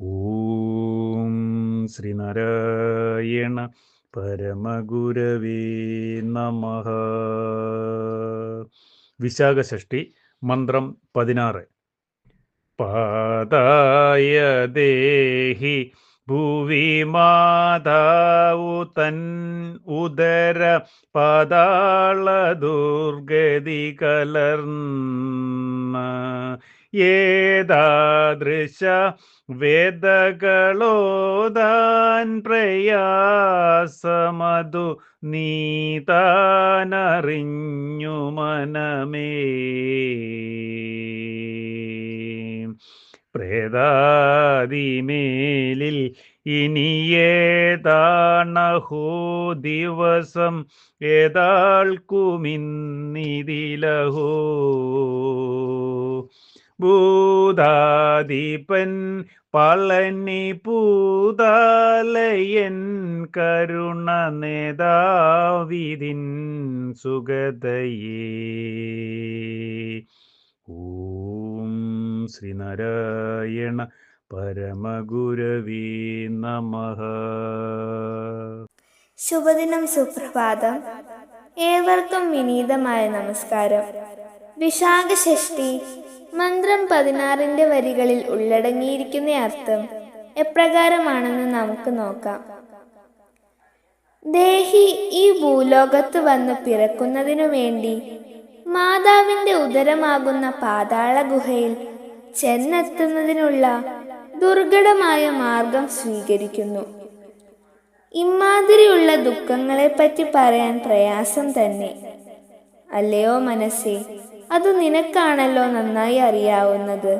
ഓം ശ്രീനാരായണ പരമഗുരവേ നമ. വിശാഖഷഷ്ടി മന്ത്രം പതിനാറ്. പാതായ ദേഹി ഭൂവി മാതാവു തൻ ഉദര പാതാള ദുർഗതി കലർന്ന ഏതാദൃശ വേദകളോദാൻ പ്രയാസമതു നീതാനറിഞ്ഞു മനമേ. പ്രേതാതിമേലിൽ ഇനിയേതാണഹോ ദിവസം ഏതാൾക്കുമിന്നിതിലഹോ. ഭൂതാധിപൻ പളനി പൂതാലയൻ കരുണ നേതാവിതിൻ സുഗതയേ. ഓം ശ്രീനാരായണ പരമഗുരവീ നമ. ശുഭദിനം സുപ്രഭാതം. ഏവർക്കും വിനീതമായ നമസ്കാരം. വിശാഖ ഷഷ്ടി മന്ത്രം പതിനാറിന്റെ വരികളിൽ ഉള്ളടങ്ങിയിരിക്കുന്ന അർത്ഥം എപ്രകാരമാണെന്ന് നമുക്ക് നോക്കാം. ദേഹി ഈ ഭൂലോകത്ത് വന്ന് പിറക്കുന്നതിനു വേണ്ടി മാതാവിന്റെ ഉദരമാകുന്ന പാതാള ഗുഹയിൽ ചെന്നെത്തുന്നതിനുള്ള ദുർഘടമായ മാർഗം സ്വീകരിക്കുന്നു. ഇമാതിരിയുള്ള ദുഃഖങ്ങളെപ്പറ്റി പറയാൻ പ്രയാസം തന്നെ. അല്ലയോ മനസ്സേ? അത് നിനക്കാണല്ലോ നന്നായി അറിയാവുന്നത്.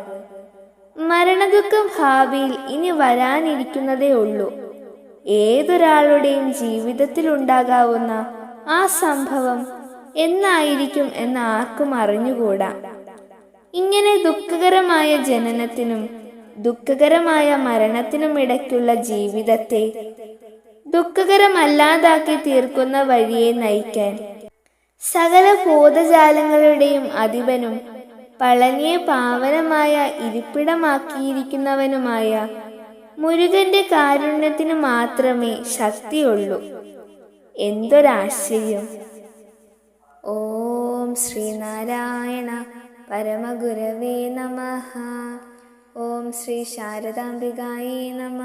മരണദുഃഖം ഭാവിയിൽ ഇനി വരാനിരിക്കുന്നതേ ഉള്ളൂ. ഏതൊരാളുടെയും ജീവിതത്തിൽ ഉണ്ടാകാവുന്ന ആ സംഭവം എന്നായിരിക്കും എന്ന് ആർക്കും അറിഞ്ഞുകൂടാ. ഇങ്ങനെ ദുഃഖകരമായ ജനനത്തിനും ദുഃഖകരമായ മരണത്തിനും ഇടയ്ക്കുള്ള ജീവിതത്തെ ദുഃഖകരമല്ലാതാക്കി തീർക്കുന്ന വഴിയെ നയിക്കാൻ സകല ഭൂതജാലങ്ങളുടെയും അധിപനും പളനിയെ പാവനമായ ഇരിപ്പിടമാക്കിയിരിക്കുന്നവനുമായ മുരുകന്റെ കാരുണ്യത്തിന് മാത്രമേ ശക്തിയുള്ളൂ. എന്തൊരാശ്ചര്യം. ഓം ശ്രീനാരായണ പരമഗുരവേ നമ. ഓം ശ്രീ ശാരദാംബികായേ നമ.